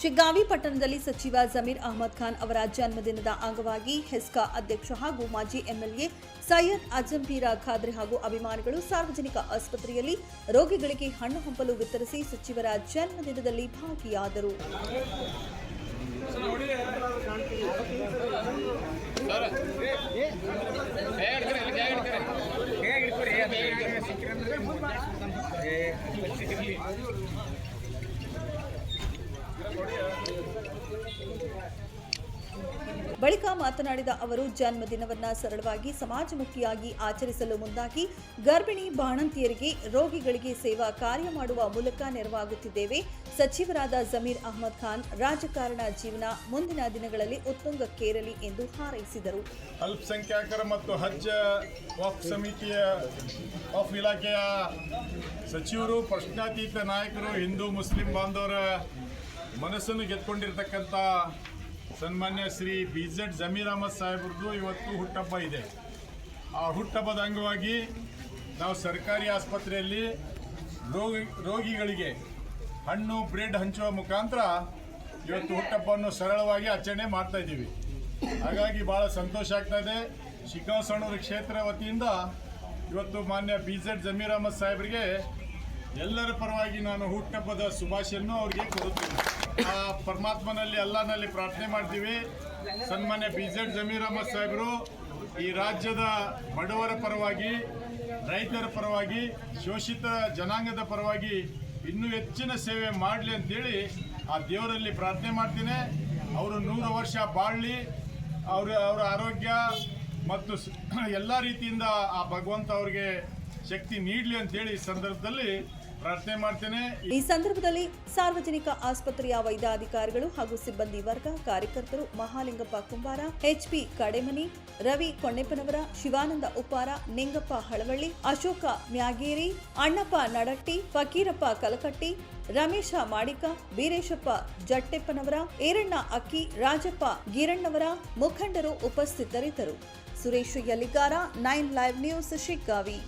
ಶಿಗ್ಗಾವಿ ಪಟ್ಟಣದಲ್ಲಿ ಸಚಿವ ಜಮೀರ್ ಅಹಮದ್ ಖಾನ್ ಅವರ ಜನ್ಮದಿನದ ಅಂಗವಾಗಿ ಹೆಸ್ಕಾ ಅಧ್ಯಕ್ಷ ಹಾಗೂ ಮಾಜಿ ಎಂಎಲ್ಎ ಸೈಯದ್ ಅಜಂಪೀರ ಖಾದ್ರಿ ಹಾಗೂ ಅಭಿಮಾನಿಗಳು ಸಾರ್ವಜನಿಕ ಆಸ್ಪತ್ರೆಯಲ್ಲಿ ರೋಗಿಗಳಿಗೆ ಹಣ್ಣು ಹಂಪಲು ವಿತರಿಸಿ ಸಚಿವರ ಜನ್ಮದಿನದಲ್ಲಿ ಭಾಗಿಯಾದರು. ಬಳಿಕ ಮಾತನಾಡಿದ ಅವರು, ಜನ್ಮದಿನವನ್ನ ಸರಳವಾಗಿ ಸಮಾಜಮುಖಿಯಾಗಿ ಆಚರಿಸಲು ಮುಂದಾಗಿ ಗರ್ಭಿಣಿ ಬಾಣಂತಿಯರಿಗೆ ರೋಗಿಗಳಿಗೆ ಸೇವಾ ಕಾರ್ಯ ಮಾಡುವ ಮೂಲಕ ನೆರವಾಗುತ್ತಿದ್ದೇವೆ. ಸಚಿವರಾದ ಜಮೀರ್ ಅಹಮದ್ ಖಾನ್, ರಾಜಕಾರಣ ಜೀವನ ಮುಂದಿನ ದಿನಗಳಲ್ಲಿ ಉತ್ತುಂಗಕ್ಕೇರಲಿ ಎಂದು ಹಾರೈಸಿದರು. ಅಲ್ಪಸಂಖ್ಯಾತರ ಮತ್ತು ಹಜ್ ವಕ್ಫ್ ಸಮಿತಿಯ ವಕ್ಫ್ ಇಲಾಖೆಯ ಸಚಿವರು, ಪ್ರಶ್ನಾತೀತ ನಾಯಕರು, ಹಿಂದೂ, ಮುಸ್ಲಿಂ ಬಾಂಧವರ ಮನಸ್ಸನ್ನು ಗೆದ್ಕೊಂಡಿರ್ತಕ್ಕಂಥ ಸನ್ಮಾನ್ಯ ಶ್ರೀ ಬಿ ಜೆಡ್ ಜಮೀರ್ ಅಹಮದ್ ಸಾಹೇಬ್ರದ್ದು ಇವತ್ತು ಹುಟ್ಟಹಬ್ಬ ಇದೆ. ಆ ಹುಟ್ಟಬ್ಬದ ಅಂಗವಾಗಿ ನಾವು ಸರ್ಕಾರಿ ಆಸ್ಪತ್ರೆಯಲ್ಲಿ ರೋಗಿ, ರೋಗಿಗಳಿಗೆ ಹಣ್ಣು, ಬ್ರೆಡ್ ಹಂಚುವ ಮುಖಾಂತರ ಇವತ್ತು ಹುಟ್ಟಹಬ್ಬವನ್ನು ಸರಳವಾಗಿ ಆಚರಣೆ ಮಾಡ್ತಾ ಇದ್ದೀವಿ. ಹಾಗಾಗಿ ಭಾಳ ಸಂತೋಷ ಆಗ್ತಾ ಇದೆ. ಶಿಗ್ಗಾಂವ್ ಕ್ಷೇತ್ರ ವತಿಯಿಂದ ಇವತ್ತು ಮಾನ್ಯ ಬಿ ಜೆಡ್ ಜಮೀರ್ ಅಹಮದ್ ಸಾಹೇಬರಿಗೆ ಎಲ್ಲರ ಪರವಾಗಿ ನಾನು ಹುಟ್ಟಬ್ಬದ ಶುಭಾಶಯನ್ನು ಅವರಿಗೆ ಕೊಡುತ್ತೇನೆ. ಆ, ಪರಮಾತ್ಮನಲ್ಲಿ ಅಲ್ಲನಲ್ಲಿ ಪ್ರಾರ್ಥನೆ ಮಾಡ್ತೀವಿ. ಸನ್ಮಾನ್ಯ ಬಿ ಜೆಡ್ ಜಮೀರ್ ಅಹಮದ್ ಸಾಹೇಬರು, ಈ ರಾಜ್ಯದ ಬಡವರ ಪರವಾಗಿ, ರೈತರ ಪರವಾಗಿ, ಶೋಷಿತ ಜನಾಂಗದ ಪರವಾಗಿ ಇನ್ನೂ ಹೆಚ್ಚಿನ ಸೇವೆ ಮಾಡಲಿ ಅಂತೇಳಿ ಆ ದೇವರಲ್ಲಿ ಪ್ರಾರ್ಥನೆ ಮಾಡ್ತೀನಿ. ಅವರು ನೂರು ವರ್ಷ ಬಾಳಲಿ, ಅವ್ರ, ಅವರ ಆರೋಗ್ಯ ಮತ್ತು ಎಲ್ಲ ರೀತಿಯಿಂದ ಆ ಭಗವಂತ ಅವ್ರಿಗೆ ಶಕ್ತಿ ನೀಡಲಿ ಅಂತೇಳಿ ಈ ಸಂದರ್ಭದಲ್ಲಿ ಪ್ರಾರ್ಥನೆ ಮಾಡ್ತೇನೆ. ಈ ಸಂದರ್ಭದಲ್ಲಿ ಸಾರ್ವಜನಿಕ ಆಸ್ಪತ್ರೆಯ ವೈದ್ಯಾಧಿಕಾರಿಗಳು ಹಾಗೂ ಸಿಬ್ಬಂದಿ ವರ್ಗ, ಕಾರ್ಯಕರ್ತರು, ಮಹಾಲಿಂಗಪ್ಪ ಕುಂಬಾರ ಎಚ್ಪಿ ಕಡೆಮನಿ, ರವಿ ಕೊಣ್ಣೆಪ್ಪನವರ, ಶಿವಾನಂದ ಉಪ್ಪಾರ, ನಿಂಗಪ್ಪ ಹಳವಳ್ಳಿ, ಅಶೋಕ ಮ್ಯಾಗೇರಿ, ಅಣ್ಣಪ್ಪ ನಡಟ್ಟಿ, ಫಕೀರಪ್ಪ ಕಲಕಟ್ಟಿ, ರಮೇಶ ಮಾಡಿಕ, ವೀರೇಶಪ್ಪ ಜಟ್ಟೆಪ್ಪನವರ, ಏರಣ್ಣ ಅಕ್ಕಿ, ರಾಜಪ್ಪ ಗಿರಣ್ಣವರ ಮುಖಂಡರು ಉಪಸ್ಥಿತರಿದ್ದರು. Suresh Yaligar nine live news, Shiggavi.